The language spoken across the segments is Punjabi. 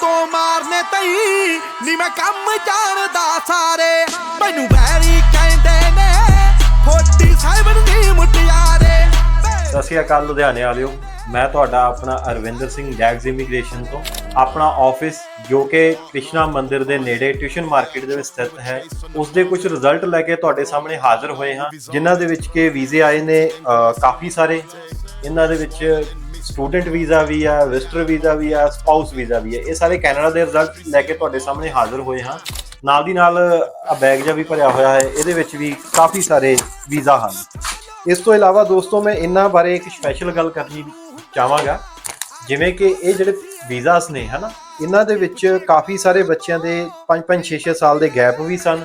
ਤੋਂ ਮਾਰਨੇ ਤਈ। ਨੀ ਮੈਂ ਕੰਮ ਜਾਣਦਾ ਸਾਰੇ। ਮੈਨੂੰ ਵੈਰੀ ਕਹਿੰਦੇ ਨੇ 47 ਦੀ ਮੁਟਿਆਰੇ। ਸਤਿ ਸ਼੍ਰੀ ਅਕਾਲ ਲੁਧਿਆਣੇ ਵਾਲਿਓ। ਮੈਂ ਤੁਹਾਡਾ ਆਪਣਾ ਅਰਵਿੰਦਰ ਸਿੰਘ ਜੈਗਜ਼ ਇਮੀਗ੍ਰੇਸ਼ਨ ਤੋਂ। ਆਪਣਾ ਆਫਿਸ ਜੋ ਕਿ ਕ੍ਰਿਸ਼ਨਾ ਮੰਦਿਰ ਦੇ ਨੇੜੇ ਟਿਊਸ਼ਨ ਮਾਰਕੀਟ ਦੇ ਵਿੱਚ ਸਥਿਤ ਹੈ। ਉਸ ਦੇ ਕੁਝ ਰਿਜ਼ਲਟ ਲੈ ਕੇ ਤੁਹਾਡੇ ਸਾਹਮਣੇ ਹਾਜ਼ਰ ਹੋਏ ਹਾਂ, ਜਿਨ੍ਹਾਂ ਦੇ ਵਿੱਚ ਕਿ ਵੀਜ਼ੇ ਆਏ ਨੇ ਕਾਫੀ ਸਾਰੇ। ਇਹਨਾਂ ਦੇ ਵਿੱਚ ਸਟੂਡੈਂਟ ਵੀਜ਼ਾ ਵੀ ਆ ਵਿਜ਼ਟਰ ਵੀਜ਼ਾ ਵੀ ਆ ਸਪਾਊਸ ਵੀਜ਼ਾ ਵੀ ਆ। ਇਹ ਸਾਰੇ ਕੈਨੇਡਾ ਦੇ ਰਿਜ਼ਲਟ ਲੈ ਕੇ ਤੁਹਾਡੇ ਸਾਹਮਣੇ ਹਾਜ਼ਰ ਹੋਏ ਹਾਂ। ਨਾਲ ਦੀ ਨਾਲ ਆ ਬੈਗ ਜਿਹਾ ਵੀ ਭਰਿਆ ਹੋਇਆ ਹੈ, ਇਹਦੇ ਵਿੱਚ ਵੀ ਕਾਫੀ ਸਾਰੇ ਵੀਜ਼ਾ ਹਨ। ਇਸ ਤੋਂ ਇਲਾਵਾ ਦੋਸਤੋ, ਮੈਂ ਇਹਨਾਂ ਬਾਰੇ ਇੱਕ ਸਪੈਸ਼ਲ ਗੱਲ ਕਰਨੀ ਚਾਹਾਂਗਾ। ਜਿਵੇਂ ਕਿ ਇਹ ਜਿਹੜੇ ਵੀਜ਼ਾਸ ਨੇ, ਹਨਾ, ਇਹਨਾਂ ਦੇ ਵਿੱਚ ਕਾਫੀ ਸਾਰੇ ਬੱਚਿਆਂ ਦੇ 5-5 6-6 ਸਾਲ ਦੇ ਗੈਪ ਵੀ ਸਨ।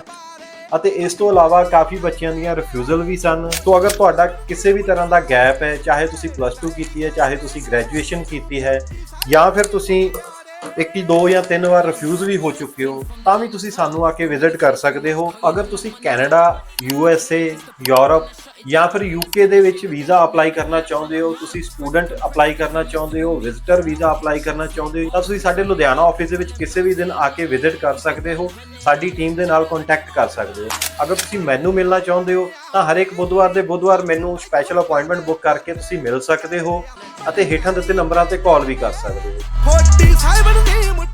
ਅਤੇ ਇਸ ਤੋਂ ਇਲਾਵਾ ਕਾਫੀ ਬੱਚਿਆਂ ਦੀਆਂ ਰਿਫਿਊਜ਼ਲ ਵੀ ਸਨ। ਤੋਂ ਅਗਰ ਤੁਹਾਡਾ ਕਿਸੇ ਵੀ ਤਰ੍ਹਾਂ ਦਾ ਗੈਪ ਹੈ, ਚਾਹੇ ਤੁਸੀਂ ਪਲੱਸ 2 ਕੀਤੀ ਹੈ, ਚਾਹੇ ਤੁਸੀਂ ਗ੍ਰੈਜੂਏਸ਼ਨ ਕੀਤੀ ਹੈ, ਜਾਂ ਫਿਰ ਤੁਸੀਂ ਇੱਕ ਹੀ ਦੋ ਜਾਂ ਤਿੰਨ ਵਾਰ ਰਿਫਿਊਜ਼ ਵੀ ਹੋ ਚੁੱਕੇ ਹੋ, ਤਾਂ ਵੀ ਤੁਸੀਂ ਸਾਨੂੰ ਆ ਕੇ ਵਿਜ਼ਿਟ ਕਰ ਸਕਦੇ ਹੋ। ਅਗਰ ਤੁਸੀਂ Canada U S A Europe ਜਾਂ ਫਿਰ ਯੂਕੇ ਦੇ ਵਿੱਚ ਵੀਜ਼ਾ ਅਪਲਾਈ ਕਰਨਾ ਚਾਹੁੰਦੇ ਹੋ, ਤੁਸੀਂ ਸਟੂਡੈਂਟ ਅਪਲਾਈ ਕਰਨਾ ਚਾਹੁੰਦੇ ਹੋ ਵਿਜ਼ਟਰ ਵੀਜ਼ਾ ਅਪਲਾਈ ਕਰਨਾ ਚਾਹੁੰਦੇ ਹੋ, ਤਾਂ ਤੁਸੀਂ ਸਾਡੇ ਲੁਧਿਆਣਾ ਆਫਿਸ ਦੇ ਵਿੱਚ ਕਿਸੇ ਵੀ ਦਿਨ ਆ ਕੇ ਵਿਜ਼ਿਟ ਕਰ ਸਕਦੇ ਹੋ। ਸਾਡੀ ਟੀਮ ਦੇ ਨਾਲ ਕੰਟੈਕਟ ਕਰ ਸਕਦੇ ਹੋ। ਅਗਰ ਤੁਸੀਂ ਮੈਨੂੰ ਮਿਲਣਾ ਚਾਹੁੰਦੇ ਹੋ, ਤਾਂ ਹਰੇਕ ਬੁੱਧਵਾਰ ਦੇ ਬੁੱਧਵਾਰ ਮੈਨੂੰ ਸਪੈਸ਼ਲ ਅਪਾਇੰਟਮੈਂਟ ਬੁੱਕ ਕਰਕੇ ਤੁਸੀਂ ਮਿਲ ਸਕਦੇ ਹੋ ਅਤੇ ਹੇਠਾਂ ਦਿੱਤੇ ਨੰਬਰਾਂ ਤੇ ਕਾਲ ਵੀ ਕਰ ਸਕਦੇ ਹੋ। game with